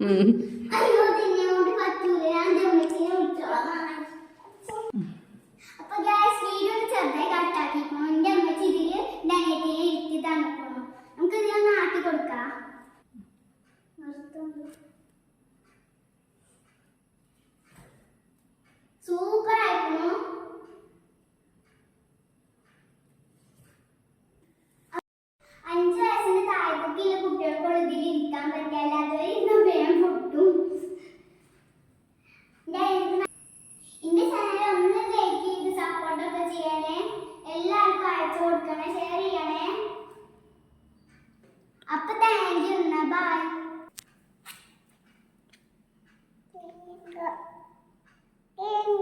ഉം. അയച്ചു കൊടുക്കണേ ഷെയർ ചെയ്യണേ. അപ്പൊ താങ്ക് യു ബായ് Thank.